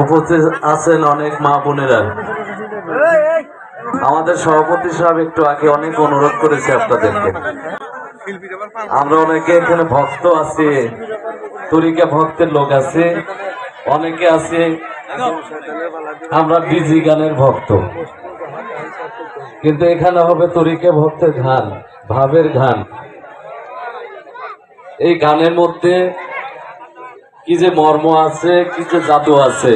উপস্থিত আছেন অনেক মা বোনেরা। আমাদের সভাপতি সাহেব একটু আগে অনেক অনুরোধ করেছে আপনাদেরকে। আমরা অনেকে এখানে ভক্ত আছে, তরিকা ভক্তের লোক আছে, অনেকে আছে, আমরা ডিজি গানের ভক্ত। কিন্তু এখানে হবে তরিকা ভক্তের গান ভাবের গান এই গানের মধ্যে কি যে মর্ম আছে কি যে জাদু আছে।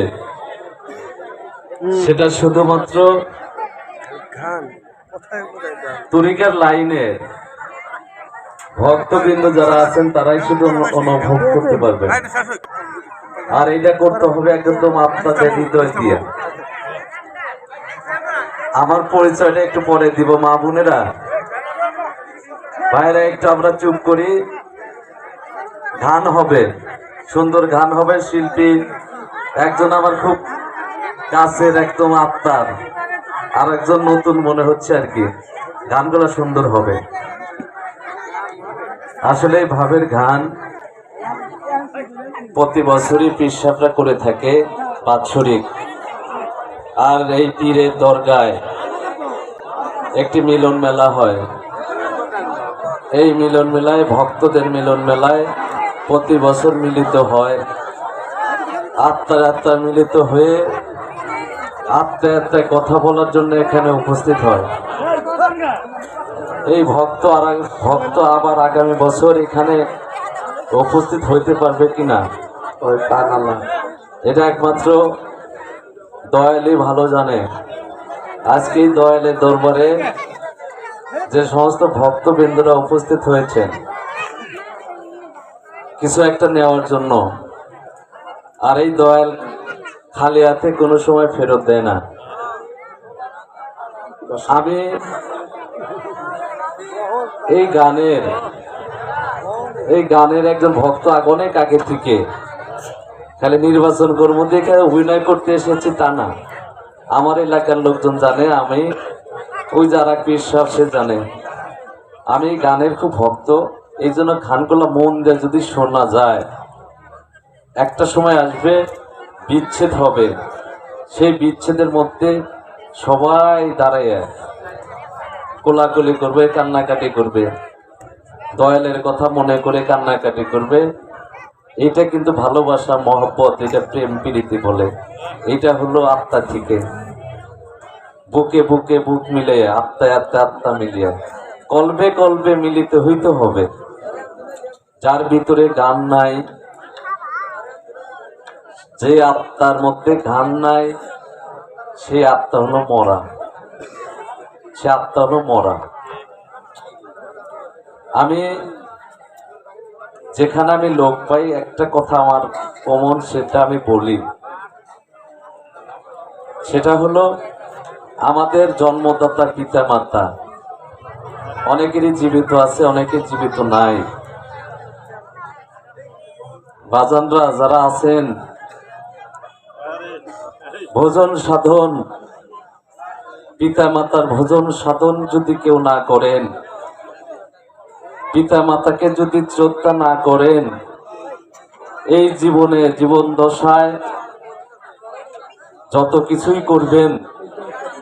সেটা শুধুমাত্র তরিকার লাইনে ভক্তবৃন্দ যারা আছেন তারাই শুধু অনুভব করতে পারবেন। আর এটা করতে হবে একদম আপনাদের হৃদয় দিয়ে আমার পরিচয়টা একটু পরে দিব মা বোনেরা। বাইরে একটু আমরা চুপ করি। গান হবে। সুন্দর গান হবে শিল্পী। একজন আমার খুব কাছের একদম আত্মার। আর একজন নতুন মনে হচ্ছে আর কি। গানগুলো সুন্দর হবে। আসলে ভাবের গান প্রতি বছরই পিসাবরা করে থাকে বাৎসরিক। আর এই পীরের দরগায় একটি মিলন মেলা হয়। এই মিলন মেলায় ভক্তদের মিলন মেলায় প্রতি বছর মিলিত হয়। আত্মার আত্মা মিলিত হয়ে আত্মায় আত্মায় কথা বলার জন্য এখানে উপস্থিত হয়। এই ভক্ত আর ভক্ত আবার আগামী বছর এখানে উপস্থিত হইতে পারবে কিনা? ওই আল্লাহ এটা একমাত্র দয়ালি ভালো জানে। আজকে দয়ালের দরবারে যে সমস্ত ভক্তবৃন্দরা উপস্থিত হয়েছেন কিছু একটা নেওয়ার জন্য। আর এই দয়াল খালি হাতে কোনো সময় ফেরত দেয় না। আমি এই গানের এই গানের একজন ভক্ত অনেক আগে থেকে খালি নির্বাচন করব দেখে অভিনয় করতে এসেছি তা না। আমার এলাকার লোকজন জানে, আমি ওই যারা পীর সাহেব সে জানে। আমি গানের খুব ভক্ত। এই জন্য গানগুলো মন দিয়ে যদি শোনা যায়, একটা সময় আসবে, বিচ্ছেদ হবে। সেই বিচ্ছেদের মধ্যে সবাই দাঁড়ায় কোলাকুলি করবে, কান্নাকাটি করবে। দয়ালের কথা মনে করে কান্নাকাটি করবে। এটা কিন্তু ভালোবাসা, মহব্বত, এটা প্রেম প্রীতি বলে। এটা হলো আত্মা থেকে। বুকে বুকে বুক মিলে আত্মায় আত্মা আত্মা মিলিয়ে। কলবে কলবে মিলিত হইতে হবে। যার ভিতরে গান নাই, যে আত্মার মধ্যে গান নাই সেই আত্মা হলো মরা। সে আত্মা হলো মরা। আমি যেখানে আমি লোক পাই, একটা কথা আমার কমন, সেটা আমি বলি। সেটা হলো, আমাদের জন্মদাতা পিতা মাতা অনেকেরই জীবিত আছে, অনেকের জীবিত নাই। বাজানরা যারা আছেন, ভোজন সাধন পিতা মাতার ভোজন সাধন যদি কেউ না করেন পিতা মাতাকে যদি শ্রদ্ধা না করেন, এই জীবনে জীবন দশায় যত কিছুই করবেন,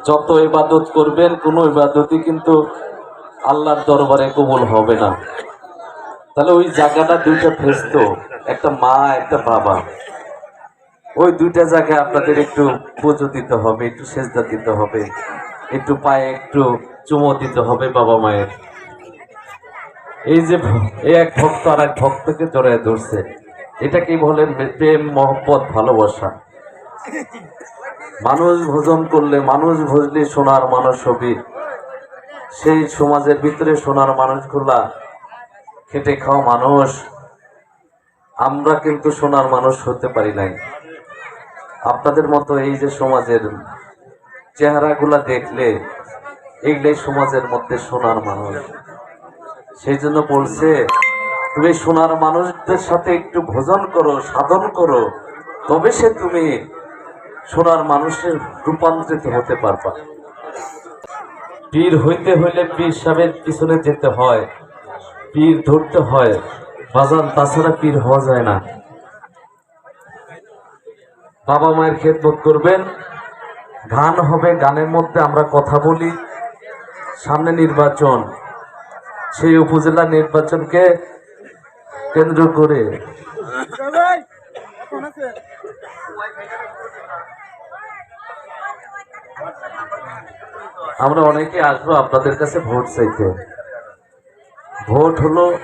যত ইবাদত করবেন, কোনো ইবাদতই কিন্তু আল্লাহর দরবারে কবুল হবে না। তাহলে ওই জায়গাটা দুইটা ফেসতো একটা মা, একটা বাবা। ওই দুইটা জায়গায় আপনাদের একটু পুজো দিতে হবে, একটু সেজদা দিতে হবে, একটু পায়ে একটু চুমো দিতে হবে বাবা মায়ের। এই যে এক ভক্ত আর এক ভক্তকে জড়ায় ধরছে। এটাকে বলেন? প্রেম, মহব্বত, ভালোবাসা। মানুষ ভোজন করলে, মানুষ ভজলে সোনার মানুষ হবে। সেই সমাজের ভিতরে সোনার মানুষগুলা খেটে খাওয়া মানুষ, আমরা কিন্তু সোনার মানুষ হতে পারি নাই। আপনাদের মতো এই যে সমাজের চেহারাগুলা দেখলে এইগুলাই সমাজের মধ্যে সোনার মানুষ। সেই জন্য বলছে, তুমি সোনার মানুষদের সাথে একটু ভোজন করো, সাধন করো, তবে সে তুমি সোনার মানুষের রূপান্তরিত হতে পারবা। পীর হইতে হইলে পীর সাহেবের পিছনে যেতে হয়, পীর ধরতে হয়। বাজান, তাছাড়া পীর হওয়া যায় না। বাবা মায়ের খেদমত করবেন। গান হবে, গানের মধ্যে আমরা কথা বলি। সামনে নির্বাচন। সেই উপজেলা নির্বাচনকে কেন্দ্র করে। আমরা অনেকে আসব আপনাদের কাছে ভোট চাইতে। ভোট হলো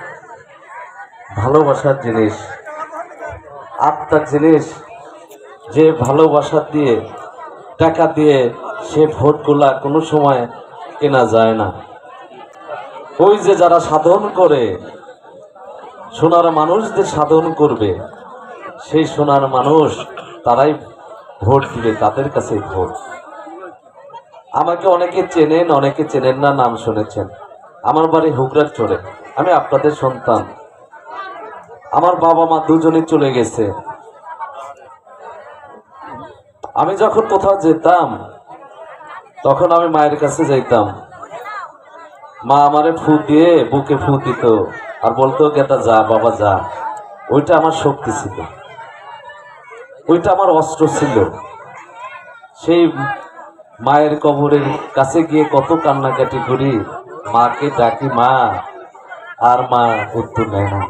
ভালোবাসার জিনিস। আত্মার জিনিস যে ভালোবাসা দিয়ে, টাকা দিয়ে সে ভোটগুলা কোনো সময় কেনা যায় না। ওই যে যারা সাধন করে, সোনার মানুষদের সাধন করবে, সেই সোনার মানুষ তারাই ভোট দিবে, তাদের কাছে ভোট। আমাকে অনেকে চেনেন অনেকে চেনেন না, নাম শুনেছেন। আমার বাড়ি হুগরার চড়ে আমি আপনাদের সন্তান। আমার বাবা মা দুজনে চলে গেছে। আমি যখন কোথাও যেতাম, তখন আমি মায়ের কাছে যাইতাম। মা আমারে ফু দিয়ে বুকে ফু দিত আর বলতো গেটা যা, বাবা যা। ওইটা আমার শক্তি ছিল। ওইটা আমার অস্ত্র ছিল। সেই মায়ের কবরের কাছে গিয়ে কত কান্নাকাটি করি। মাকে ডাকি, মা, আর মা উত্তর নেয় না।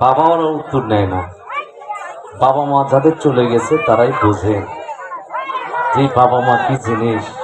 বাবা বাবাও উত্তর নেয় না। বাবা মা যাদের চলে গেছে তারাই বোঝে যে বাবা মা কি জিনিস।